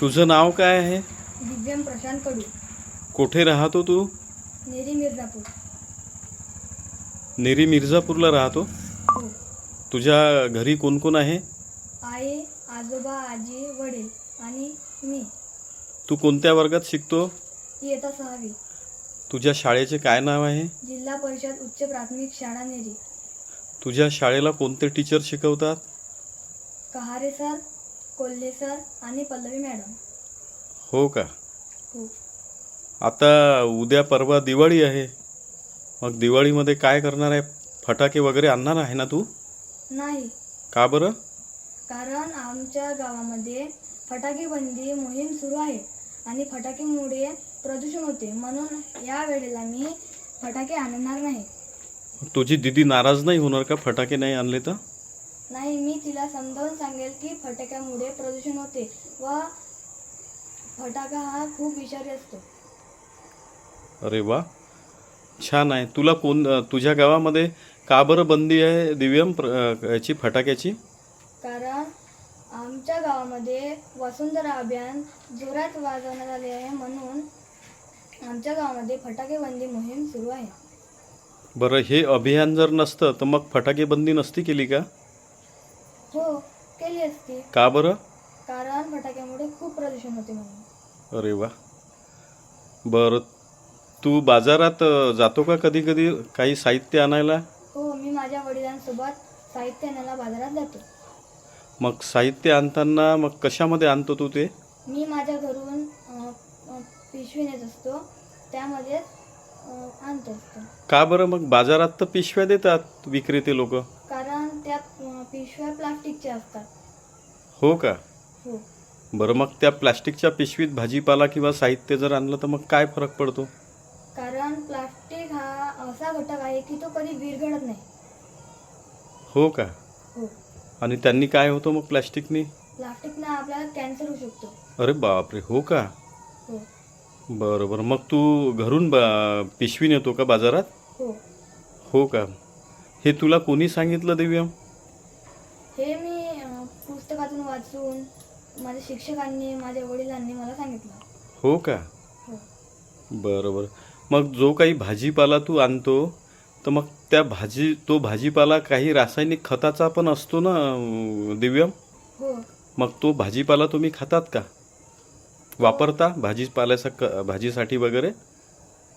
तुझं नाव काय आहे? दिव्यम प्रशांत कडू. कुठे राहतो तू? नेरी मिर्झापूर. नेरी मिर्झापूरला राहतो? हो. तुझ्या घरी कोण कोण आहे? आई आजोबा आजी वडील आणि मी. तू कोणत्या वर्गात शिकतो? इयत्ता सहावी. तुझ्या शाळेचे काय नाव आहे? जिल्हा परिषद उच्च प्राथमिक शाळा नेरी. तुझ्या शाळेला कोणते टीचर शिकवतात? कहारे सर कोल्हे सर आणि पल्लवी मॅडम. हो का? हो. आता उद्या परवा दिवाळी आहे. मग दिवाळीमध्ये काय करणार आहे? फटाके वगैरे आणणार आहे ना तू? नाही. का बरं? कारण आमच्या गावामध्ये फटाके बंदी मोहीम सुरू आहे आणि फटाकेमुळे प्रदूषण होते. म्हणून या वेळेला मी फटाके आणणार नाही. तुझी दिदी नाराज नाही होणार का? फटाके नाही आणले तर? नाही मी तिला समजावून सांगेल की फटाक्यामुळे प्रदूषण होते व फटाका हा खूप विषारी असतो. अरे वा. छान आहे. तुला कोण तुझ्या गावामध्ये का बरं बंदी आहे दिव्यम प्र याची फटाक्याची? कारण आमच्या गावामध्ये वसुंधरा अभियान जोरात वाजवण्यात आले आहे म्हणून आमच्या गावामध्ये फटाके बंदी मोहीम सुरू आहे. बरं हे अभियान जर नसतं तर मग फटाके बंदी नसती केली का? हो केली असती. का बरं? कारण फटाक्यामुळे खूप प्रदूषण होते म्हणून. अरे वा. बरं तू बाजारात अ, जातो का कधी कधी काही साहित्य आणायला? हो मी माझ्या वडिलांसोबत साहित्य आणायला बाजारात जातो. मग साहित्य आणताना मग कशामध्ये आणतो तू ते? मी माझ्या घरून अ, अ, पिशवी नेत असतो त्यामध्ये आणत असतो. का बरं? मग बाजारात तर पिशव्या देतात विक्रेते लोक. कारण त्या अ, पिशव्या प्लास्टिकच्या असतात. हो का? हो. बरं मग त्या प्लॅस्टिकच्या पिशवीत भाजीपाला किंवा साहित्य जर आणलं तर मग काय फरक पडतो? कारण प्लास्टिक हा असा घटक आहे की तो कधी विरघळत नाही. हो का? हो. आणि त्यांनी काय होतं मग प्लॅस्टिकनी? प्लास्टिकनं आपल्याला कॅन्सर होऊ शकतो. अरे बापरे हो का? हो. बरं बरं. मग तू घरून बा पिशवी नेतो का बाजारात? हो. हो का? हे तुला कोणी सांगितलं दिव्यम हे मी पुस्तकातून वाचून माझ्या शिक्षकांनी माझ्या वडिलांनी मला सांगितलं. हो का? हो. बरं बरं मग जो काही भाजीपाला तू आणतो तर मग त्या भाजी तो भाजीपाला काही रासायनिक खताचा पण असतो ना दिव्यम? हो. मग तो भाजीपाला तुम्ही खातात का? वापरता भाजीपाल्याचा क भाजीसाठी वगैरे?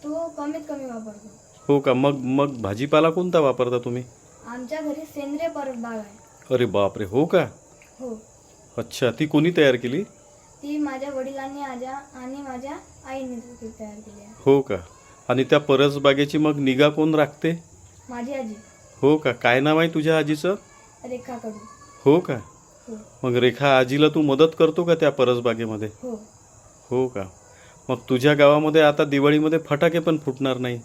तो कमीत कमी वापरतो. हो का? मग मग भाजीपाला कोणता वापरता तुम्ही? आमच्या घरी सेंद्रिय परत बाग आहे. अरे बापरे हो का? हो. अच्छा ती कोणी तयार केली? ती माझ्या वडिलांनी आजा आणि माझ्या आईने तयार केली आहे. हो का? आणि त्या परसबागेची मग निगा कोण राखते? माझी आजी. हो का? काय नाव आहे तुझ्या आजीचं? रेखा कडू हो का? हो. मग रेखा आजीला तू मदत करतो का त्या परसबागेमध्ये? हो. हो का? मग तुझ्या गावामध्ये आता दिवाळीमध्ये फटाके पण फुटणार नाही.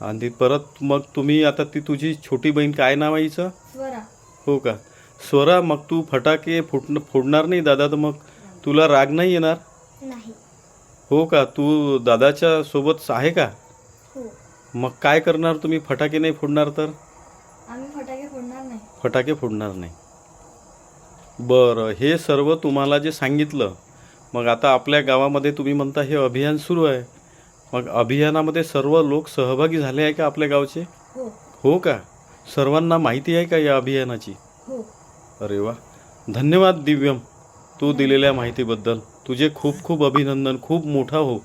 आणि परत मग तुम्ही आता ती तुझी छोटी बहीण काय नाव आहे हिचं? स्वरा. हो का? स्वरा मग तू फटाके फुट फोडणार नाही दादा तर मग तुला राग नाही येणार? नाही. हो का? तू दादाच्या सोबत आहे का? हो. मग काय करणार तुम्ही? फटाके नाही फोडणार तर? आम्ही फटाके फोडणार नाही. फटाके फोडणार नाही. बरं हे सर्व तुम्हाला जे सांगितलं मग आता आपल्या गावामध्ये तुम्ही म्हणता हे अभियान सुरू आहे. मग अभियानामध्ये सर्व लोक सहभागी झाले आहे का आपल्या गावचे? हो. हो का? सर्वांना माहिती आहे का या अभियानाची? हो. अरे वा. धन्यवाद दिव्यम तू दिलेल्या माहितीबद्दल. तुझे खूप खूप अभिनंदन खूप मोठा हो.